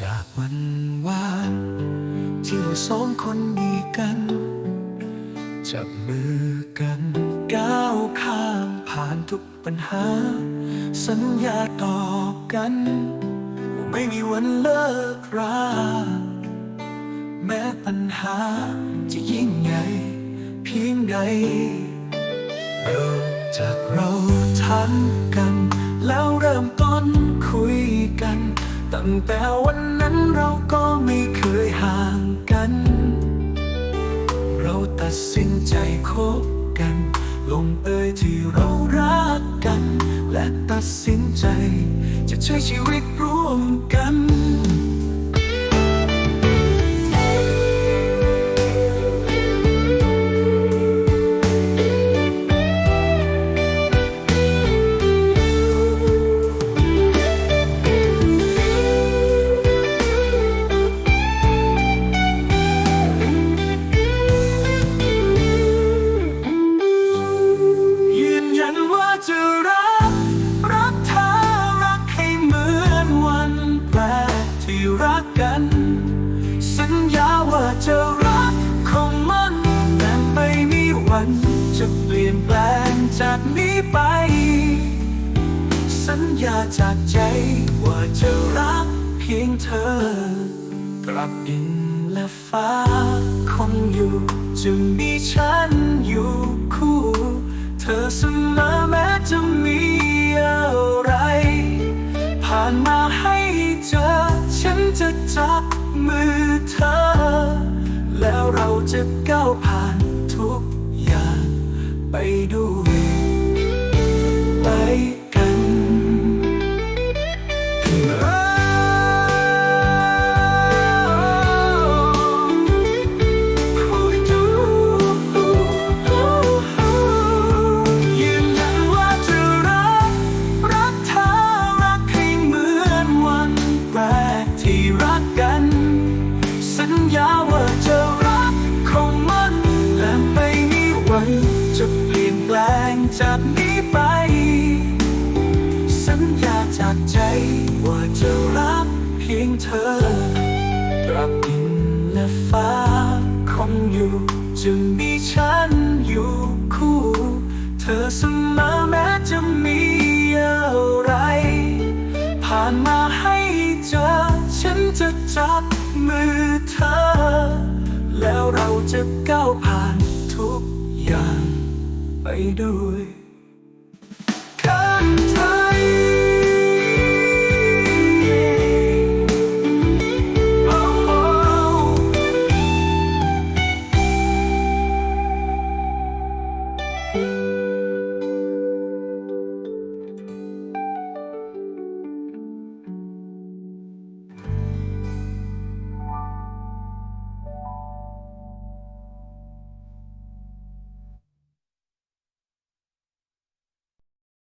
จากวันว่า ที่เราสองคนมีกัน จับมือกันก้าวข้ามผ่านทุกปัญหา สัญญาต่อกัน ไม่มีวันเลิกราแม้ปัญหาจะยิ่งใหญ่เพียงใดเริ่มจากเราทันกัน แล้วเริ่มต้นคุย ตั้งแต่วันนั้นเราก็ไม่เคยห่างกัน เราตัดสินใจคบกัน ลงเอยที่เรารักกัน และตัดสินใจ จะใช้ชีวิตร่วมกัน แปลงจากนี้ไป สัญญาจากใจว่าจะรักเพียงเธอ กลับดินและฟ้าคงอยู่ จะมีฉันอยู่คู่ เธอเสมอแม้จะมีอะไร ผ่านมาให้เจอ ฉันจะจับมือเธอ แล้วเราจะก้าวผ่าน ไปด้วยไปกันยืนยันว่าจะรัก รักเธอรักให้เหมือนวันแรกที่รักกัน สัญญาว่า ญญาจากใจ ว่าจะรักเพียงเธอตราบดินและฟ้าคงอยู่ จะมีฉันอยู่คู่ เธอเสมอแม้จะมีอะไร ผ่านมาให้เจอ ฉันจะจับมือเธอ แล้วเราจะก้าวผ่านทุกอย่างไปด้วย